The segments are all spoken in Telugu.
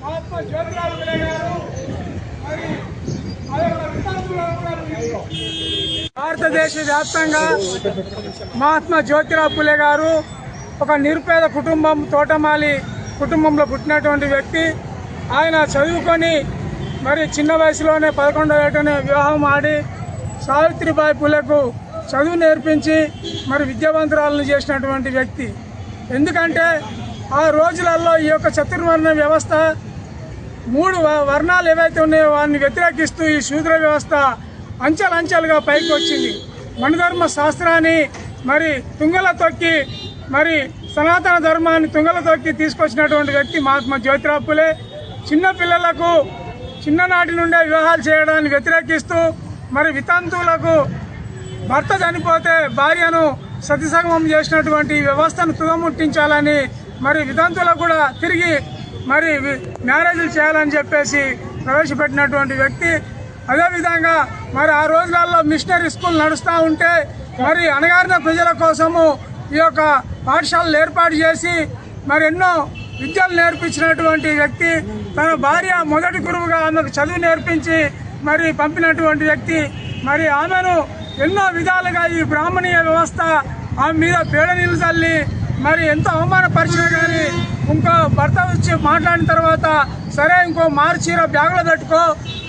మహాత్మా జ్యోతిరావు ఫులే గారు మరి భారతదేశ వ్యాప్తంగా మహాత్మా జ్యోతిరావు ఫులే గారు ఒక నిరుపేద కుటుంబం తోటమాలి కుటుంబంలో పుట్టినటువంటి వ్యక్తి. ఆయన చదువుకొని మరి చిన్న వయసులోనే పదకొండవ ఏటనే వివాహం ఆడి సావిత్రిబాయి పులకు చదువు నేర్పించి మరి విద్యావంతురాలను చేసినటువంటి వ్యక్తి. ఎందుకంటే ఆ రోజులలో ఈ యొక్క చతుర్వర్ణ వ్యవస్థ మూడు వ- వర్ణాలు ఏవైతే ఉన్నాయో వారిని వ్యతిరేకిస్తూ ఈ శూద్ర వ్యవస్థ అంచెలంచెలుగా పైకి వచ్చింది. మణిధర్మ శాస్త్రాన్ని మరి తుంగల తొక్కి మరి సనాతన ధర్మాన్ని తుంగల తొక్కి తీసుకొచ్చినటువంటి వ్యక్తి మహాత్మా జ్యోతిరాపులే చిన్నపిల్లలకు చిన్ననాటి నుండే వివాహాలు చేయడాన్ని వ్యతిరేకిస్తూ మరి వితంతువులకు భర్త చనిపోతే భార్యను సతీసంగమం చేసినటువంటి వ్యవస్థను తుదముట్టించాలని మరి వితంతులకు కూడా తిరిగి మరి వి- మ్యారేజ్లు చేయాలని చెప్పేసి ప్రవేశపెట్టినటువంటి వ్యక్తి. అదేవిధంగా మరి ఆ రోజులలో మిషనరీ స్కూల్ నడుస్తూ ఉంటే మరి అణగారిన ప్రజల కోసము ఈ యొక్క పాఠశాలలు ఏర్పాటు చేసి మరి ఎన్నో విద్యలు నేర్పించినటువంటి వ్యక్తి తన భార్య మొదటి గురువుగా ఆమెకు చదువు నేర్పించి మరి పంపినటువంటి వ్యక్తి. మరి ఆమెను ఎన్నో విధాలుగా ఈ బ్రాహ్మణీయ వ్యవస్థ ఆమె మీద పేడ నీళ్ళు తల్లి మరి ఎంతో అవమానపరిచినా కానీ ఇంకో భర్త వచ్చి మాట్లాడిన తర్వాత సరే ఇంకో మారు చీర బ్యాగులో పెట్టుకో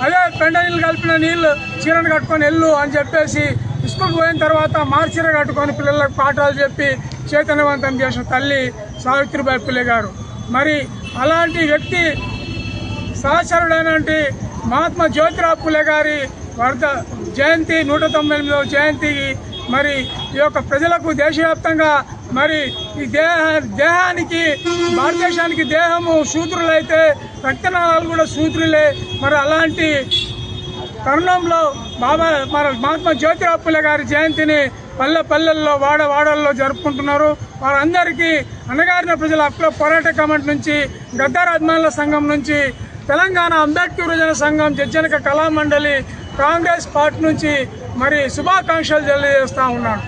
అదే పెండ నీళ్ళు కలిపిన నీళ్ళు చీరను కట్టుకొని వెళ్ళు అని చెప్పేసి స్కూల్ పోయిన తర్వాత మారు చీర కట్టుకొని పిల్లలకు పాఠాలు చెప్పి చైతన్యవంతం చేసిన తల్లి సావిత్రిబాయి పుల్లె గారు మరి అలాంటి వ్యక్తి సహచరుడైనటువంటి మహాత్మా జ్యోతిరావు పులే గారి వర్ధ జయంతి నూట తొంభై ఎనిమిదవ జయంతికి మరి ఈ యొక్క ప్రజలకు దేశవ్యాప్తంగా మరి ఈ దేహ దేహానికి భారతదేశానికి దేహము శూద్రులైతే రక్తనాళాలు కూడా శూద్రులే. మరి అలాంటి తరుణంలో బాబా మన మహాత్మా జ్యోతిరావు పులే గారి జయంతిని పల్లె పల్లెల్లో వాడ వాడల్లో జరుపుకుంటున్నారు. వారందరికీ అన్నగారిన ప్రజల హక్కుల పోరాట కమిటీ నుంచి గద్దార్ అభిమానుల సంఘం నుంచి తెలంగాణ అంబేద్కర్ యువజన సంఘం జడ్జనక కళామండలి కాంగ్రెస్ పార్టీ నుంచి మరి శుభాకాంక్షలు తెలియజేస్తూ ఉన్నాను.